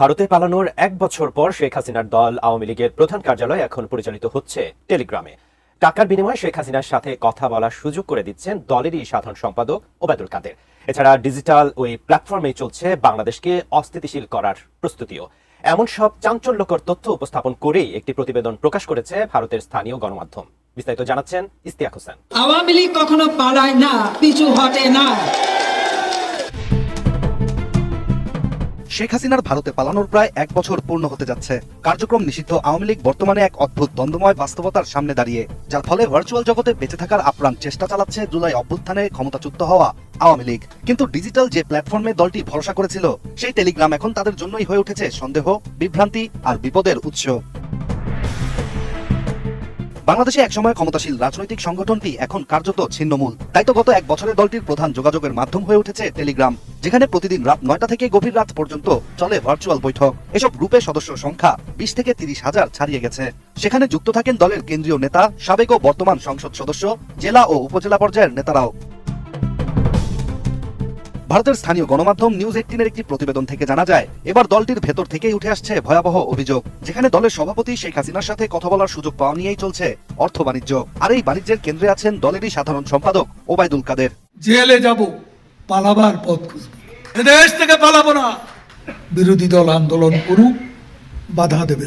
ভারতে পালানোর এক বছর পর শেখ হাসিনার দল আওয়ামী লীগের প্রধান কার্যালয় এখন পরিচালিত হচ্ছে টেলিগ্রামে। টাকার বিনিময়ে শেখ হাসিনার সাথে কথা বলার সুযোগ করে দিচ্ছেন দলেরই সাধারণ সম্পাদক ওবায়দুল কাদের। এছাড়া ডিজিটাল ওই প্ল্যাটফর্মে চলছে বাংলাদেশকে অস্থিতিশীল করার প্রস্তুতিও। এমন সব চাঞ্চল্যকর তথ্য উপস্থাপন করেই একটি প্রতিবেদন প্রকাশ করেছে ভারতের স্থানীয় গণমাধ্যম। বিস্তারিত জানাচ্ছেন ইস্তিয়াক হোসেন। আওয়ামী লীগ কখনো পালায় না, পিছু হটে না। শেখ হাসিনার ভারতে পালানোর প্রায় এক বছর পূর্ণ হতে যাচ্ছে। কার্যক্রম নিষিদ্ধ আওয়ামী লীগ বর্তমানে এক অদ্ভুত দ্বন্দ্বময় বাস্তবতার সামনে দাঁড়িয়ে, যার ফলে ভার্চুয়াল জগতে বেঁচে থাকার আপ্রাণ চেষ্টা চালাচ্ছে জুলাই অভ্যুত্থানে ক্ষমতাচ্যুত হওয়া আওয়ামী লীগ। কিন্তু ডিজিটাল যে প্ল্যাটফর্মে দলটি ভরসা করেছিল, সেই টেলিগ্রাম এখন তাদের জন্যই হয়ে উঠেছে সন্দেহ, বিভ্রান্তি আর বিপদের উৎস। বাংলাদেশে একসময় ক্ষমতাশীল রাজনৈতিক সংগঠনটি এখন কার্যত ছিন্নমূল। তাই তো গত এক বছরে দলটির প্রধান যোগাযোগের মাধ্যম হয়ে উঠেছে টেলিগ্রাম, যেখানে প্রতিদিন রাত নয়টা থেকে গভীর রাত পর্যন্ত চলে ভার্চুয়াল বৈঠক। এসব গ্রুপে সদস্য সংখ্যা বিশ থেকে তিরিশ হাজার ছাড়িয়ে গেছে। সেখানে যুক্ত থাকেন দলের কেন্দ্রীয় নেতা, সাবেক ও বর্তমান সংসদ সদস্য, জেলা ও উপজেলা পর্যায়ের নেতারাও। ভারতের স্থানীয় গণমাধ্যম নিউজ এইটিনের একটি প্রতিবেদন থেকে জানা যায়, এবার দলটির ভেতর থেকেই উঠে আসছে ভয়াবহ অভিযোগ, যেখানে দলের সভাপতি শেখ হাসিনার সাথে কথা বলার সুযোগ পাওয়া নিয়েই চলছে অর্থ বাণিজ্য। আর এই বাণিজ্যের কেন্দ্রে আছেন দলেরই সাধারণ সম্পাদক ওবায়দুল কাদের। জেলে যাব, পালাবার পথ খুঁজব। দেশ থেকে পালাবো না। বিরোধী দল আন্দোলন করুক, বাধা দেবে